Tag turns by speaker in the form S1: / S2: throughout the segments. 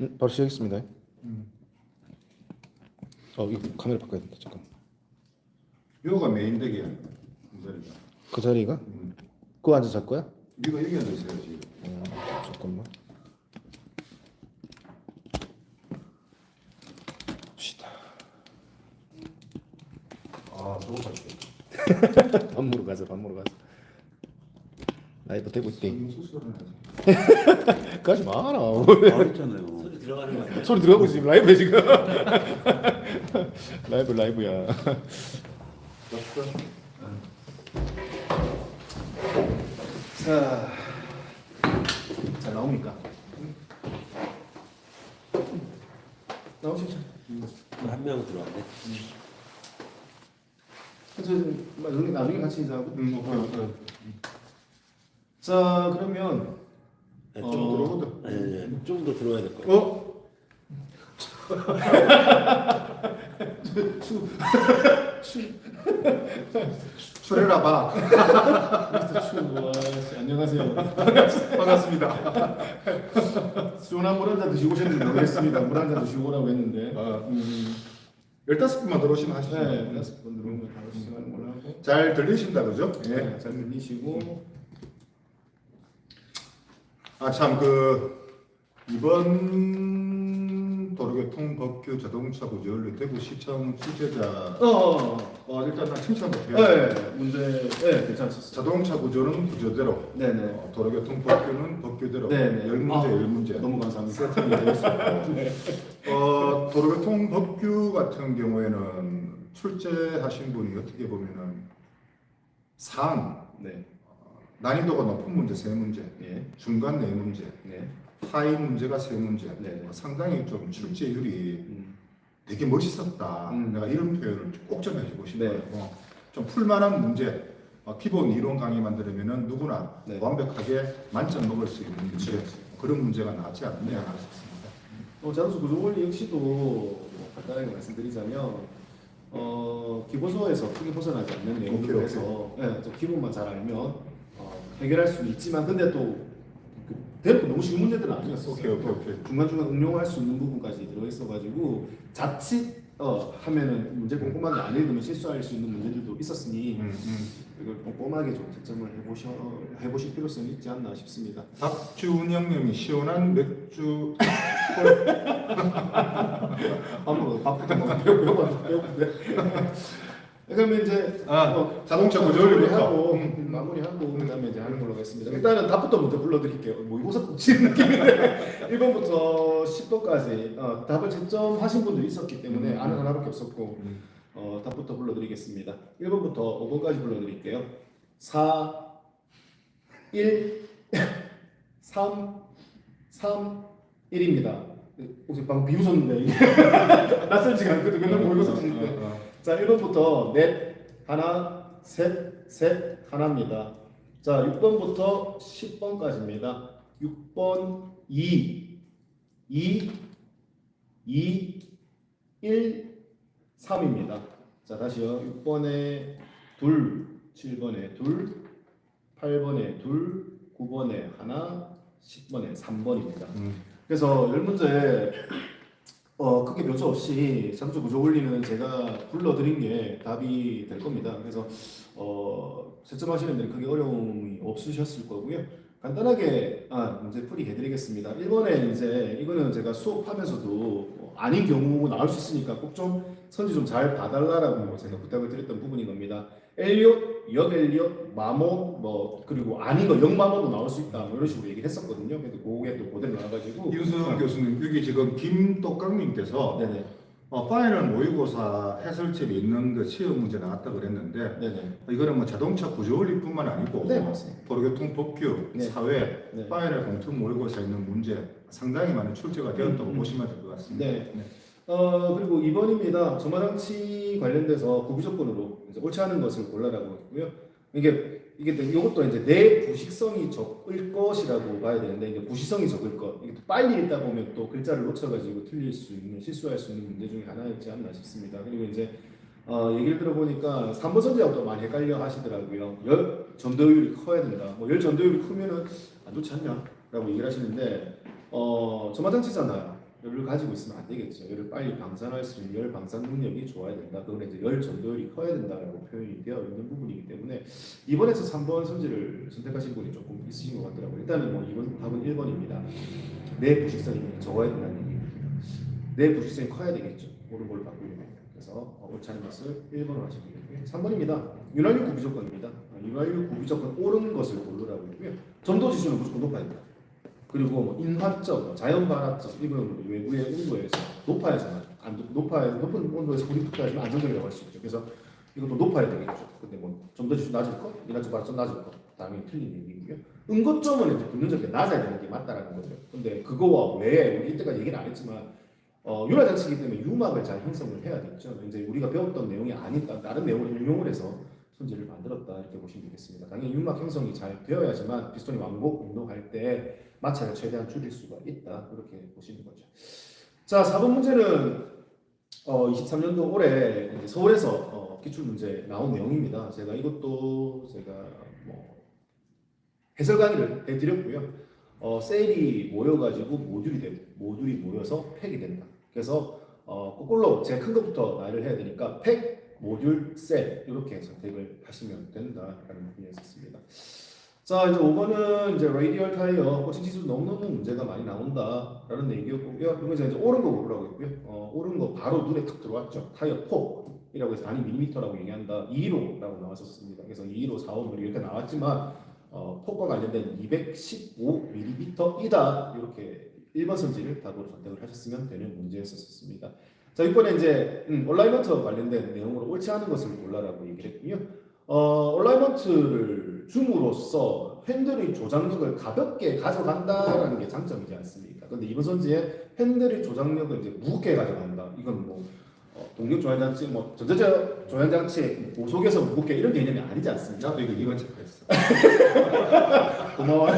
S1: 음, 바로 시작했습니다. 어, 이거 카메라 바꿔야 된다. 잠깐.
S2: 묘가 메인 덱이야. 이 자리가.
S1: 그 자리가 그거 앉아서 할 거야?
S2: 네가 여기 앉아 있어야지.
S1: 어, 잠깐만. 봅시다.
S2: 아, 저거 같아.
S1: 밥 먹으러 가자. 밥 먹으러 가자. 라이브 되고 있대. 가지 마라.
S3: 말했잖아요.
S4: 소리 들어가는 거 아니야?
S1: 소리 들어가고 있지 라이브야 지금. 라이브 라이브야. 자, 잘 나옵니까? 나오시죠.
S4: 한 명 들어왔네.
S1: 그래서 나중에 나중에 같이 인사하고.
S2: 음, 오케이, 오케이.
S1: 자 그러면
S4: 네,
S1: 어,
S4: 좀
S2: 들어오거든.
S4: 더, 네, 네, 좀더 들어야 될 거예요.
S1: 어?
S2: 출해라 봐.
S1: 미스터 추 와, 씨, 안녕하세요.
S2: 반갑습니다.
S1: 시원한 물 한 잔 드시고 오셨는지 모르겠습니다. 물 한 잔 드시고 오라고 했는데.
S2: 아,
S1: 음,
S2: 15분만 들어오시면 하시죠.
S1: 네, 다섯 번 들어오면 바로 시간 올라가고.
S2: 잘 들리신다 그죠? 예.
S1: 네, 잘 들리시고.
S2: 아 참 그 이번 도로교통 법규 자동차 구조를 대구 시청 취재자
S1: 어, 어,
S2: 어 일단 나 칭찬부터
S1: 어.
S2: 해요.
S1: 네, 문제, 네, 괜찮았어요.
S2: 자동차 구조는 구조대로
S1: 네, 네.
S2: 어, 도로교통 법규는 법규대로
S1: 네, 네.
S2: 열 문제
S1: 아,
S2: 열 문제
S1: 너무 감사합니다. 세팅이 되었습니다. 네.
S2: 어, 도로교통 법규 같은 경우에는 출제하신 분이 어떻게 보면은 상
S1: 네,
S2: 난이도가 높은 문제 세 문제,
S1: 예,
S2: 중간 네 문제,
S1: 네.
S2: 하위 문제가 세 문제.
S1: 네.
S2: 상당히 좀 출제율이
S1: 음,
S2: 되게 멋있었다.
S1: 음.
S2: 내가 이런 표현을 꼭좀 해주고 싶어요.
S1: 네.
S2: 어, 좀 풀만한 문제. 어, 기본 이론 강의만 들으면은 누구나
S1: 네.
S2: 완벽하게 만점 먹을 수 있는 문제.
S1: 그렇죠.
S2: 그런 문제가 나왔지 않느냐 싶습니다.
S1: 어, 자동차 구조 원리 역시도 뭐 간단하게 말씀드리자면 어, 기본서에서 크게 벗어나지 않는 내용으로. 해서 예, 좀 기본만 잘 알면 어, 해결할 수 있지만 근데 또 그, 대놓고 너무 쉬운 문제들은 아니었어요.
S2: 오케이, 오케이, 오케이.
S1: 중간중간 응용할 수 있는 부분까지 들어있어가지고 자칫 어, 하면은 문제 꼼꼼하게 안 읽으면 실수할 수 있는 문제들도 있었으니
S2: 음, 음.
S1: 이걸 꼼꼼하게 좀 채점을 해보셔, 해보실 필요성이 있지 않나 싶습니다.
S2: 박주운영님이 시원한 맥주
S1: 한번 밥부터 배고파 배고픈데. 그러면 이제
S2: 아,
S1: 어,
S2: 자동차 구조 원리부터.
S1: 마무리하고
S2: 음.
S1: 마무리하고 그다음에 이제 하는 걸로 하겠습니다. 일단은 답부터 먼저 불러드릴게요. 뭐 이거서 꽂히는 느낌인데 1번부터 10번까지 어, 답을 채점하신 분들이 있었기 때문에
S2: 음.
S1: 아는 하나밖에 없었고
S2: 음.
S1: 어, 답부터 불러드리겠습니다. 1번부터 5번까지 불러드릴게요. 4, 1, 3, 3, 1입니다. 혹시 방금 비웃었는데 낯설지가 않거든. 맨날 모의고사 듣는데. 자, 1번부터 넷, 하나, 셋, 셋, 하나입니다. 자, 6번부터 10번까지입니다. 6번 2, 2, 2, 1, 3입니다. 자, 다시요. 6번에 둘, 7번에 둘, 8번에 둘, 9번에 하나, 10번에 3번입니다.
S2: 음.
S1: 그래서 열 문제 어, 크게 변수 없이 자동차 구조 원리는 제가 불러드린 게 답이 될 겁니다. 그래서 어, 채점하시는 데는 크게 어려움이 없으셨을 거고요. 간단하게 아, 문제 풀이 해드리겠습니다. 1번에 이제 이거는 제가 수업하면서도 뭐 아닌 경우 나올 수 있으니까 꼭 좀 선지 좀 잘 봐달라고 제가 부탁을 드렸던 부분인 겁니다. 엘리엇, 역엘리엇, 마모, 뭐 그리고 아닌 거 역마모도 나올 수 있다. 뭐 이런 식으로 얘기를 했었거든요. 근데 그게 또 그대로 나와가지고
S2: 이윤수 교수님 여기 지금 김똑강님께서
S1: 네네
S2: 어, 파이널 모의고사 해설집이 있는 그 시험 문제 나왔다 그랬는데
S1: 네네
S2: 이거는 뭐 자동차 구조 원리뿐만 아니고
S1: 네, 맞습니다.
S2: 도로교통 법규,
S1: 네.
S2: 사회,
S1: 네.
S2: 파이널 공통 모의고사에 있는 문제 상당히 많은 출제가 되었다고
S1: 음, 음.
S2: 보시면 될 것 같습니다.
S1: 네. 어 그리고 2번입니다. 점화장치 관련돼서 구비조건으로 이제 옳지 않은 것을 골라라고 했고요. 이게 이게 또 이것도 이제 내 부식성이 적을 것이라고 봐야 되는데 이게 부식성이 적을 것 이게 또 빨리 읽다 보면 또 글자를 놓쳐가지고 틀릴 수 있는 실수할 수 있는 문제 중에 하나였지 않나 싶습니다. 그리고 이제 어, 얘기를 들어보니까 3번 선지하고 또 많이 헷갈려 하시더라고요. 열 전도율이 커야 된다. 뭐 열 전도율이 크면은 안 좋지 않냐라고 얘기를 하시는데 어 점화장치잖아요. 열을 가지고 있으면 안 되겠죠. 열을 빨리 방산할 수 있는 열 방산 능력이 좋아야 된다. 그건 이제 열 전도율이 커야 된다라고 표현이 되어 있는 부분이기 때문에 이번에서 3번 선지를 선택하신 분이 조금 있으신 것 같더라고요. 일단은 뭐 이번 답은 1번입니다. 내 부식성이 적어야 된다는 얘기입니다. 내 부식성이 커야 되겠죠. 옳은 걸 바꾸려면. 그래서 어, 옳지 않은 것을 1번으로 하시면 되고요. 3번입니다. 윤활유 구비 조건입니다. 어, 윤활유 구비 조건 옳은 것을 고르라고 했고요. 점도 지수는 무조건 높아야 된다. 그리고 뭐 인화점, 뭐 자연 발화점 이건 외부의 온도에서 높아야지만 안 높- 높아야 높은 온도에서 붙어야지만 안정적이라고 할 수 있죠. 그래서 이것도 높아야 되겠죠. 근데 뭐 점도지수 낮을 거, 인화점 발화점 낮을 거 당연히 틀린 얘기고요. 응고점은 이제 긍정적이 낮아야 되는 게 맞다라는 거죠. 근데 그거와 외에 우리 이때까지 얘기는 안 했지만 어, 윤화 장치이기 때문에 유막을 잘 형성을 해야겠죠. 이제 우리가 배웠던 내용이 아니다 다른 내용을 인용을 해서 손질을 만들었다 이렇게 보시면 되겠습니다. 당연히 유막 형성이 잘 되어야지만 피스톤이 왕복 운동할 때 마찰을 최대한 줄일 수가 있다 이렇게 보시는 거죠. 자 4번 문제는 어, 23년도 올해 서울에서 어, 기출 문제 나온 내용입니다. 제가 이것도 제가 뭐 해설 강의를 해드렸고요. 어, 셀이 모여가지고 모듈이 되고 모듈이 모여서 팩이 된다. 그래서 어, 거꾸로 제가 큰 것부터 말을 해야 되니까 팩, 모듈, 셀 이렇게 선택을 하시면 된다라는 부분이었습니다. 자 이제 5번은 이제 레디얼 타이어 코칭 지수 너무너무 문제가 많이 나온다라는 얘기였고요. 그러면서 이제 옳은 거 고르라고 했고요. 어, 옳은 거 바로 눈에 탁 들어왔죠. 타이어 폭이라고 해서 단위 밀리미터라고 얘기한다. 2로라고 나왔었습니다. 그래서 2로 4, 5 이렇게 나왔지만 어, 폭과 관련된 215mm이다. 이렇게 1번 선지를 답으로 선택을 하셨으면 되는 문제였었습니다. 자, 6번에 이제 음, 얼라이먼트와 관련된 내용으로 옳지 않은 것을 골라라고 얘기를 했고요. 어, 얼라이먼트를 줌으로써 핸들의 조작력을 가볍게 가져간다라는 게 장점이지 않습니까? 근데 이번 선지에 핸들의 조작력을 이제 무겁게 가져간다. 이건 뭐 어, 동력 조향장치, 뭐 전자적 조향장치 고속에서 무겁게 이런 개념이 아니지 않습니까?
S2: 나도 이거 이번 체크했어.
S1: 고마워.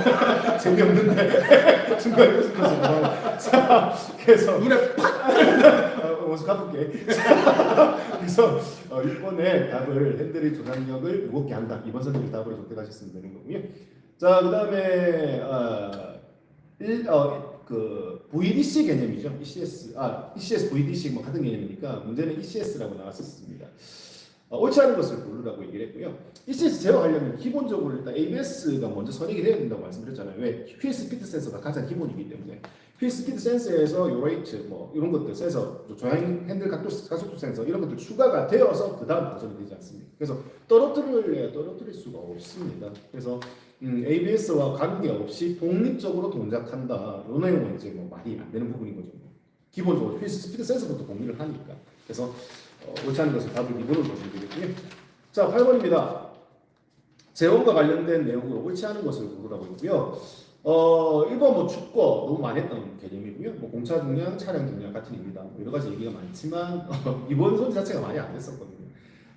S1: 재미없는데 중간에 웃으면서 고마워. 자, 그래서 눈에 팍! 어, 갚을게. 자, 그래서 어, 6번에 답을 핸들의 조작력을 무겁게 한다. 이번 선택을 답으로 선택하셨으면 되는 거고요. 자, 그 다음에 어, 일, 어, 그 VDC 개념이죠. ECS, 아, ECS, VDC 뭐 같은 개념이니까 문제는 ECS라고 나왔었습니다. 어, 옳지 않은 것을 고르라고 얘기를 했고요. ECS 제어하려면 기본적으로 일단 ABS가 먼저 선익이 돼야 된다고 말씀드렸잖아요. 왜? 휠 스피드 센서가 가장 기본이기 때문에 휠 스피드 센서에서 요 레이트 뭐 이런 것들 센서, 조향 핸들 각도 가속도 센서 이런 것들 추가가 되어서 그 다음 버전이 되지 않습니까? 그래서 떨어뜨릴래야 떨어뜨릴 수가 없습니다. 그래서 음, ABS와 관계 없이 독립적으로 동작한다. 요 내용은 이제 뭐 말이 안 되는 부분인 거죠. 기본적으로 휠 스피드 센서부터 공유를 하니까. 그래서 어, 옳지 않은 것을 답을 2번으로 보시면 되겠고요. 자, 8번입니다. 재원과 관련된 내용으로 옳지 않은 것을 고르라고 했고요. 어, 1번 뭐 축거 너무 많이 했던 개념이고요. 뭐 공차 중량, 차량 중량 같은 입니다. 뭐 여러 가지 얘기가 많지만 어, 이번 선지 자체가 많이 안 됐었거든요.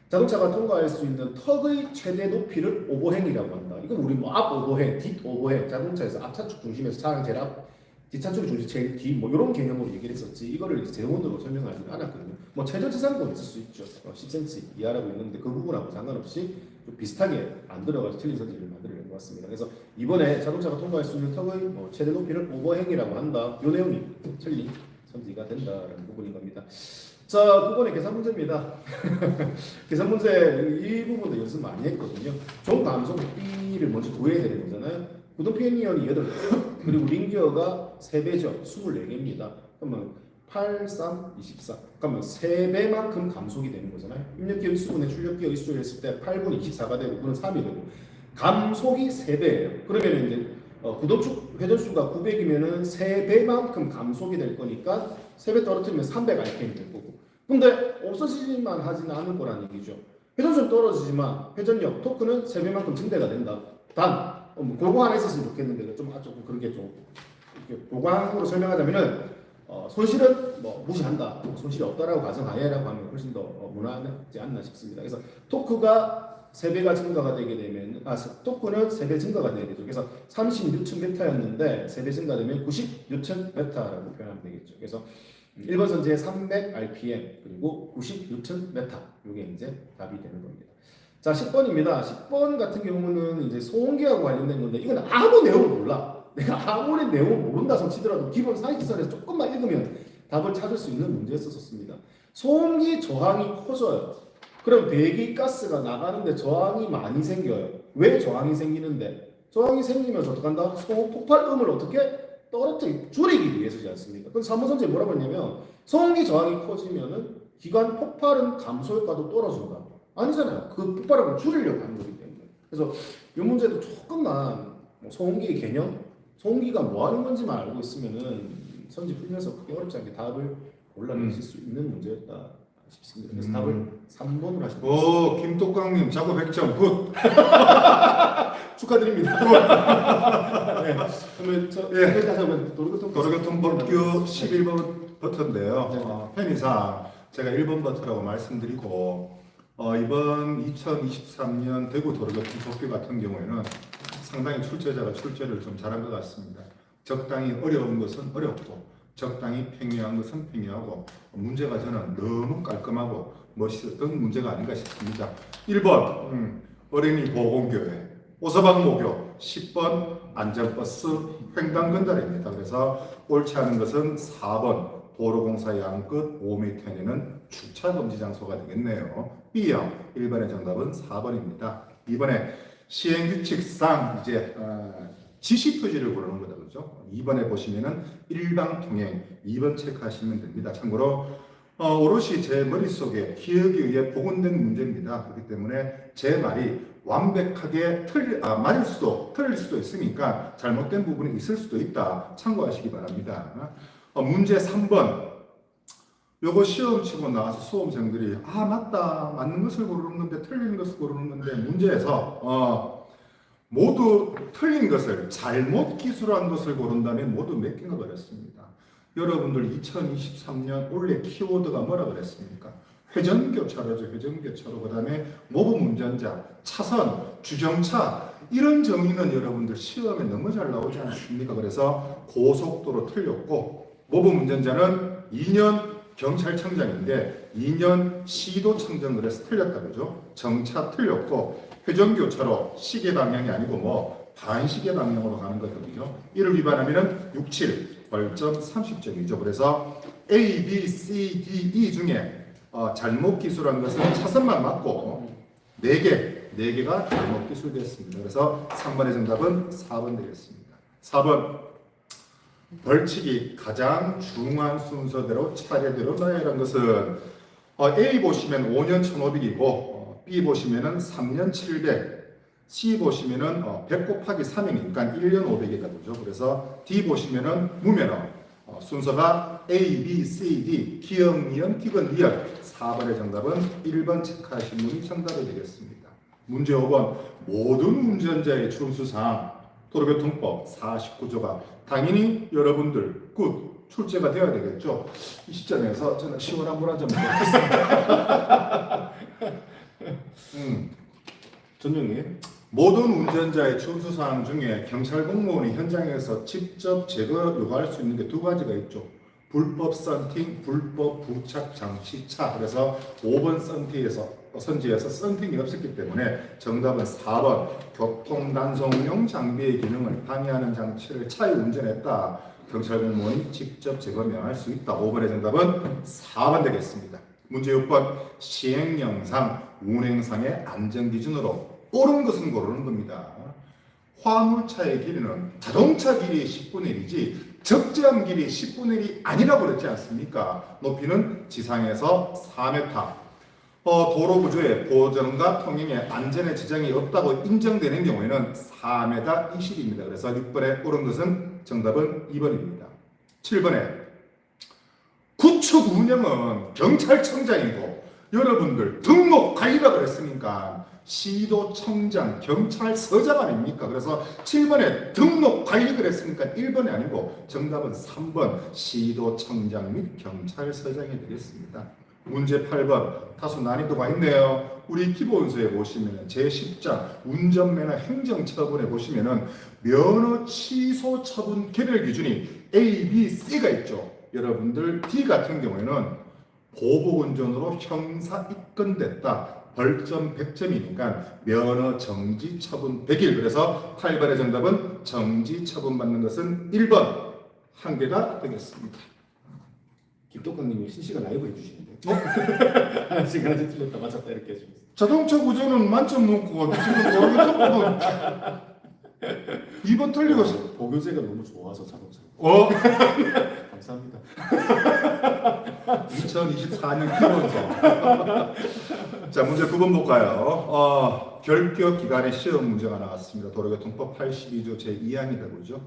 S1: 자동차가 통과할 수 있는 턱의 최대 높이를 오버행이라고 한다. 이건 우리 뭐 앞 오버행, 뒷 오버행, 자동차에서 앞차축 중심에서 차량 제일 앞, 뒷차축 중심 제일 뒤, 뭐 이런 개념으로 얘기를 했었지. 이거를 이제 재원으로 설명하지 않았거든요. 뭐 최저지상권 있을 수 있죠. 어, 10cm 이하라고 있는데 그 부분하고 상관없이 좀 비슷하게 안 들어가서 틀린 선지를 만들어낸 것 같습니다. 그래서 이번에 자동차가 통과할 수 있는 턱의 뭐 최대 높이를 오버행이라고 한다. 이 내용이 틀린 선지가 된다라는 부분인 겁니다. 자, 9번의 계산 문제입니다. 계산 문제 이 부분도 연습 많이 했거든요. 종 감속 B를 먼저 구해야 되는 거잖아요. 구동 피니언이 8개, 그리고 링기어가 3배죠. 24개입니다. 그러면 8, 3, 24. 그러면 3배만큼 감속이 되는 거잖아요. 입력기어 일수분의 출력기어 일수를 했을 때 8분 24가 되고 9는 3이 되고 감속이 3배예요. 그러면 이제 어, 구동축 회전수가 900이면은 3배만큼 감속이 될 거니까 3배 떨어뜨리면 300 RPM 될 거고. 근데 없어지지만 하지는 않을 거라는 얘기죠. 회전수는 떨어지지만 회전력, 토크는 3배만큼 증대가 된다. 단, 어, 뭐 그거 하나 있었으면 좋겠는데 좀, 아, 조금 그렇게 좀 이렇게 보강으로 설명하자면은 어, 손실은 뭐 무시한다. 뭐 손실이 없다라고 가정하에라고 하면 훨씬 더 어, 무난하지 않나 싶습니다. 그래서 토크가 3배가 증가가 되게 되면 아 토크는 3배 증가가 돼야 되죠. 그래서 36Nm였는데 3배 증가되면 90Nm라고 표현하면 되겠죠. 그래서 1번 선지의 300 RPM 그리고 96Nm 이게 이제 답이 되는 겁니다. 자 10번입니다. 10번 같은 경우는 이제 소음기하고 관련된 건데 이건 아무 내용을 몰라. 내가 아무리 내용을 모른다 손 치더라도 기본 사이기선에서 조금만 읽으면 답을 찾을 수 있는 문제였었습니다. 소음기 저항이 커져요. 그럼 배기 가스가 나가는데 저항이 많이 생겨요. 왜 저항이 생기는데? 저항이 생기면서 어떡한다? 소음 폭발음을 어떻게 떨어뜨리 줄이기 위해서지 않습니까? 그럼 사무선제 뭐라고 했냐면 소음기 저항이 커지면은 기관 폭발은 감소 효과도 떨어진다. 아니잖아요. 그 폭발음을 줄이려고 하는 거기 때문에. 그래서 이 문제도 조금만 뭐 소음기 개념, 소음기가 뭐 하는 건지만 알고 있으면은 선지 풀면서 크게 어렵지 않게 답을 골라내실 수 있는 문제였다 싶습니다. 그래서
S2: 음.
S1: 답을 3번으로 하시면
S2: 오 김똑광님 작업 100점 굿.
S1: 축하드립니다. 네. 그러면 저
S2: 예.
S1: 예. 다시 한번 도로교통
S2: 도로교통법규 11번 버튼인데요.
S1: 네.
S2: 어, 편의상 제가 1번 버튼이라고 말씀드리고 어, 이번 2023년 대구 도로교통 법규 같은 경우에는 상당히 출제자가 출제를 좀 잘한 것 같습니다. 적당히 어려운 것은 어렵고 적당히 평이한 것은 평이하고 문제가 저는 너무 깔끔하고 멋있었던 문제가 아닌가 싶습니다. 1번 음, 어린이 보건교회 오서방 모교 10번 안전버스 횡단 건달입니다. 그래서 옳지 않은 것은 4번 도로공사 양끝 5m 내는 주차 금지 장소가 되겠네요. B형 1번의 정답은 4번입니다. 이번에 시행 규칙상 이제 어, 지시 표지를 고르는 거다 그죠? 2번에 보시면은 일방 통행 2번 체크하시면 됩니다. 참고로 어, 오롯이 제 머릿속에 기억에 의해 복원된 문제입니다. 그렇기 때문에 제 말이 완벽하게 틀리, 아, 맞을 수도 틀릴 수도 있으니까 잘못된 부분이 있을 수도 있다. 참고하시기 바랍니다. 어, 문제 3번. 요거 시험 치고 나와서 수험생들이 아 맞다 맞는 것을 고르는 건데 틀린 것을 고르는 건데 문제에서 어, 모두 틀린 것을 잘못 기술한 것을 고른다면 모두 몇 개가 그랬습니다. 여러분들 2023년 올해 키워드가 뭐라 그랬습니까? 회전교차로죠. 회전교차로. 그 다음에 모범 운전자, 차선, 주정차 이런 정의는 여러분들 시험에 너무 잘 나오지 않습니까? 그래서 고속도로 틀렸고 모범 운전자는 2년 경찰청장인데 2년 시도청장 그래서 틀렸다 그죠? 정차 틀렸고 회전교차로 시계 방향이 아니고 뭐 반시계 방향으로 가는 거거든요. 이를 위반하면은 67 벌점 30점이죠. 그래서 A, B, C, D, E 중에 어, 잘못 기술한 것은 차선만 맞고 4개, 4개가 잘못 기술됐습니다. 그래서 3번의 정답은 4번 되겠습니다. 4번 벌칙이 가장 중요한 순서대로 차례대로 하는 것은 어, A 보시면 5년 1,500이고 어, B 보시면은 3년 700, C 보시면은 어, 100 곱하기 3이니까 1년 500이다 그죠? 그래서 D 보시면은 무면허 어, 순서가 A, B, C, D 기억, 니은, 티근, 리얼 4번의 정답은 1번 체크하신 분이 정답이 되겠습니다. 문제 5번 모든 운전자의 준수사항 도로교통법 49조가 당연히 여러분들 굿 출제가 되어야 되겠죠. 이 시점에서 저는 시원한 물 한잔 먹겠습니다. 음,
S1: 전용이
S2: 모든 운전자의 준수사항 중에 경찰 공무원이 현장에서 직접 제거 요구할 수 있는 게 두 가지가 있죠. 불법 썬팅, 불법 부착 장치 차. 그래서 5번 썬팅에서 선지에서 썬팅이 없었기 때문에 정답은 4번 교통 단속용 장비의 기능을 방해하는 장치를 차에 운전했다. 경찰 공무원이 직접 제거 명할 수 있다. 5번의 정답은 4번 되겠습니다. 문제 6번 시행령상 운행상의 안전 기준으로 옳은 것은 고르는 겁니다. 화물차의 길이는 자동차 길이의 10분의 1이지 적재함 길이 10분의 1이 아니라고 그랬지 않습니까? 높이는 지상에서 4m. 어, 도로 구조의 보전과 통행에 안전에 지장이 없다고 인정되는 경우에는 4m 20입니다. 그래서 6번에 옳은 것은 정답은 2번입니다. 7번에 구축 운영은 경찰청장이고 여러분들 등록 관리라 그랬으니까 시도청장, 경찰서장 아닙니까? 그래서 7번에 등록 관리 그랬으니까 1번이 아니고 정답은 3번 시도청장 및 경찰서장이 되겠습니다. 문제 8번 다소 난이도가 있네요. 우리 기본서에 보시면 제10장 운전면허 행정처분에 보시면은 면허 취소 처분 개별 기준이 A, B, C가 있죠. 여러분들 D 같은 경우에는 보복 운전으로 형사 입건됐다. 벌점 100점이니까 면허 정지 처분 100일. 그래서 8번의 정답은 정지 처분 받는 것은 1번 한 개가 되겠습니다.
S1: 김떡강님이 실시간 라이브 해주시는데. 하나씩 하나씩 틀렸다 맞췄다 이렇게 해주고 있어요.
S2: 자동차 구조는 만점 넘고 지금 모르겠어. 2번 틀리고 있어.
S1: 보교제가 너무 좋아서 자동차.
S2: 어?
S1: 감사합니다.
S2: 2024년 기본서. 자, 문제 9번 볼까요? 어, 결격 기간의 시험 문제가 나왔습니다. 도로교통법 82조 제2항이 되고죠.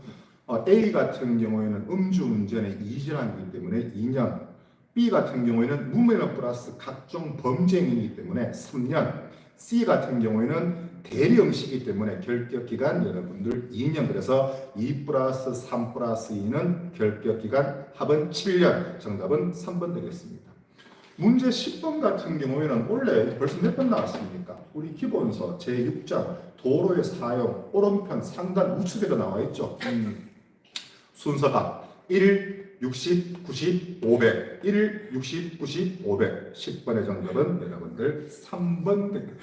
S2: 어, A 같은 경우에는 음주운전의 이질환이기 때문에 2년, B 같은 경우에는 무면허 플러스 각종 범죄행위이기 때문에 3년, C 같은 경우에는 대리 음식이기 때문에 결격 기간 여러분들 2년 그래서 2 플러스 3 플러스 2는 결격 기간 합은 7년 정답은 3번 되겠습니다. 문제 10번 같은 경우에는 원래 벌써 몇 번 나왔습니까? 우리 기본서 제6장 도로의 사용 오른편 상단 우측에도 나와 있죠. 음, 순서가 1, 60, 90, 500 1, 60, 90, 500 10번의 정답은 여러분들 3번 됩니다.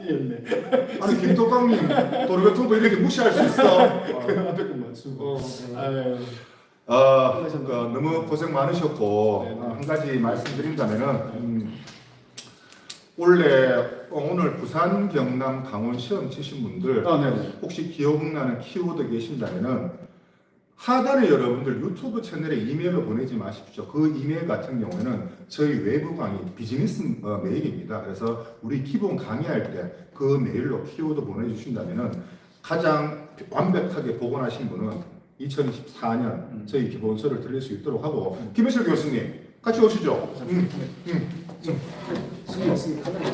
S1: 틀렸네.
S2: 아니 김토강님 도로교통법 이렇게 무시할 수 있어.
S1: 앞에 거 맞추고. 아유.
S2: 아, 그, 너무 고생 많으셨고
S1: 네, 네.
S2: 한 가지 말씀드린다면은 음, 원래 어, 오늘 부산, 경남, 강원 시험 치신 분들
S1: 아, 네네.
S2: 혹시 기억나는 키워드 계신다면은 하단에 여러분들 유튜브 채널에 이메일로 보내지 마십시오. 그 이메일 같은 경우에는 저희 외부 강의 비즈니스 어, 메일입니다. 그래서 우리 기본 강의할 때 그 메일로 키워드 보내주신다면은 가장 완벽하게 복원하신 분은 2024년 저희 기본서를 들릴 수 있도록 하고 김혜철 교수님 같이 오시죠. 음, 음.
S1: 승희 승희 카메라.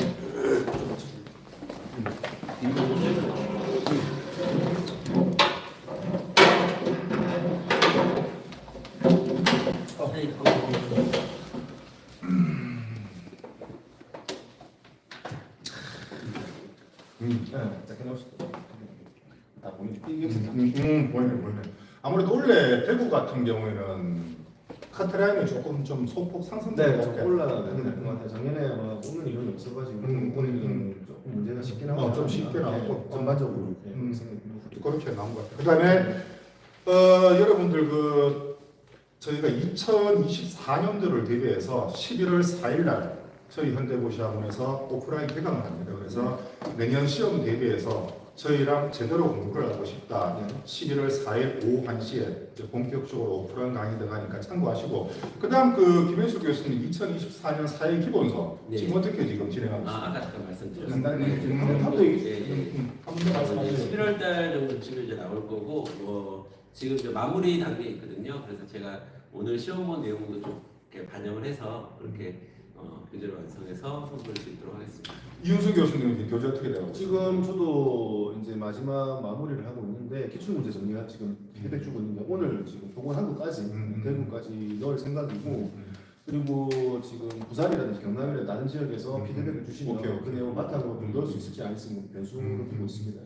S1: 네, 딱 해놓으시고. 다 보이죠? 이게
S2: 음, 음, 보이네 보이네. 아무래도 원래 대구 같은 경우에는 카트라인이 조금 좀 소폭 상승된
S3: 네, 좀. 올라가는 것 같아요. 작년에 아마 오는 이론이 없어가지고
S2: 음,
S3: 올해는 조금 문제가 쉽긴 하고
S2: 어, 좀 쉽게 나왔고.
S3: 전반적으로 예,
S2: 음.
S3: 들고.
S2: 그렇게 나온 것 같아요. 그다음에 어, 여러분들 그 저희가 2024년도를 대비해서 11월 4일 날 저희 현대고시학원에서 오프라인 개강을 합니다. 그래서 내년 시험 대비해서 저희랑 제대로 공부를 하고 싶다.
S3: 네.
S2: 11월 4일 오후 1시에 이제 본격적으로 오프라인 강의 들어가니까 참고하시고 그 다음 그 김현수 교수님 2024년 4일 기본서
S4: 네.
S2: 지금 어떻게 지금 진행하고
S4: 아,
S2: 있습니까?
S4: 아까 잠깐 말씀드렸습니다.
S2: 음,
S3: 좀
S2: 음,
S3: 한번
S4: 예, 예.
S2: 음,
S1: 한번 말씀하세요.
S4: 11월 달 정도쯤에 이제 나올 거고 뭐 지금 이제 마무리 단계에 있거든요. 그래서 제가 오늘 시험원 내용도 좀 이렇게 반영을 해서 그렇게 어, 교재를 완성해서 선보일 수 있도록 하겠습니다.
S2: 이윤수 교수님 교재 어떻게 있습니까?
S3: 지금 저도 이제 마지막 마무리를 하고 있는데 기출 문제 정리가 지금 피드백 주고 있는데 오늘 지금 복원한 것까지
S2: 음.
S3: 대구까지 넣을 생각이고
S2: 음.
S3: 그리고 지금 부산이라든지 경남이라든지 다른 지역에서
S2: 음.
S3: 피드백을 주시면
S2: 오케이, 오케이.
S3: 그 내용 바탕으로 좀
S2: 음.
S3: 넣을 수 있을지 아니면 변수를
S2: 음.
S3: 두고 있습니다.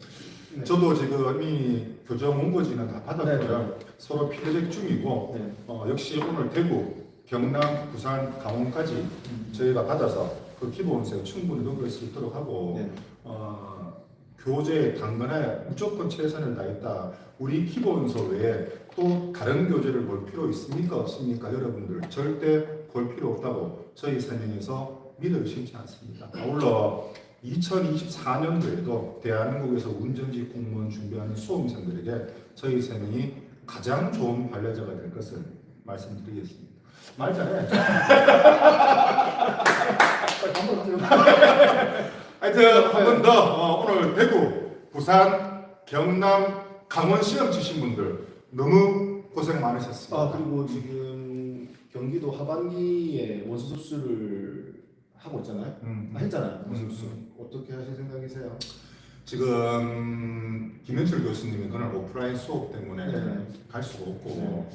S3: 네.
S2: 저도 지금 이미 교정 원고지는 다 받았고요.
S3: 네.
S2: 서로 피드백 중이고
S3: 네.
S2: 어, 역시 오늘 대구, 경남, 부산, 강원까지
S3: 음.
S2: 저희가 받아서 그 기본서에 충분히 넣을 수 있도록 하고
S3: 네.
S2: 어, 교재 당근에 무조건 최선을 다했다. 우리 기본서 외에 또 다른 교재를 볼 필요 있습니까 없습니까 여러분들 절대 볼 필요 없다고 저희 설명에서 믿을 심지 않습니다. 아울러 2024년도에도 대한민국에서 운전직 공무원 준비하는 수험생들에게 저희 설명이 가장 좋은 반려자가 될 것을 말씀드리겠습니다. 말 잘해. 하여튼 한 번더 어, 오늘 대구, 부산, 경남, 강원 시험 치신 분들 너무 고생 많으셨습니다.
S3: 아 그리고 지금 경기도 하반기에 원서 접수를 하고 있잖아요.
S2: 음,
S3: 아, 했잖아요. 원서
S2: 음,
S3: 접수. 어떻게 하실 생각이세요?
S2: 지금 김현철 교수님이 그날 오프라인 수업 때문에
S3: 네.
S2: 갈 수가 없고
S3: 네.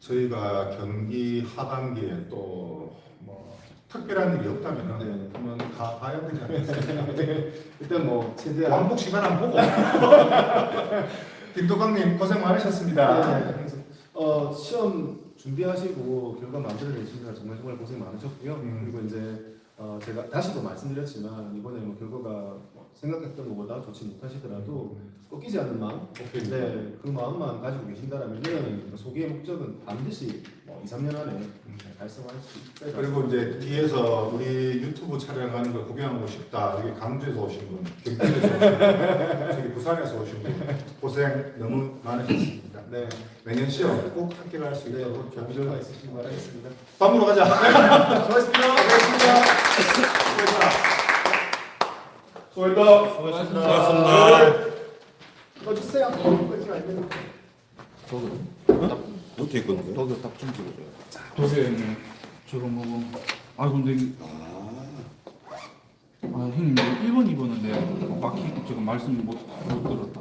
S2: 저희가 경기 하반기에 또뭐 특별한 일이 없다면
S3: 네.
S2: 그러면 다 봐야 되지 않겠습니까?
S3: 일단 뭐 최대한
S2: 왕복 시간 안 보고 김도강님 고생 많으셨습니다.
S3: 네, 그래서 어, 시험 준비하시고 결과 만들어내시느라 정말 정말 고생 많으셨고요.
S2: 음.
S3: 그리고 이제
S1: 어, 제가 다시도 말씀드렸지만 이번에 뭐 결과가 뭐 생각했던 것보다 좋지 못하시더라도 꺾이지 않는 마음, 네, 그 마음만 가지고 계신다라면 내년은 그 소개의 목적은 반드시 뭐 2, 3년 안에 달성할 수것
S2: 그리고 이제 뒤에서 우리 유튜브 촬영하는 걸 구경하고 싶다. 여기 강주에서 오신 분, 경기도에서 오신 분, 저기 부산에서 오신 분 고생 너무 많으셨습니다.
S1: 네,
S2: 내년 시험 꼭 합격할 수
S1: 네,
S2: 있도록
S1: 좋은 결과 있으시길 바라겠습니다.
S2: 밥 먹으러 가자.
S1: 수고하셨습니다.
S2: 수고 했다.
S5: 수고하셨습니다.
S1: 이거 주세요. 이거 안 되는
S5: 어떻게 건데?
S6: 거기 답좀 찍어줘요.
S7: 도배는 저거 뭐고 아 근데 이- 아 형님 1번 2번은 내가 막히 지금 말씀 못, 못 들었다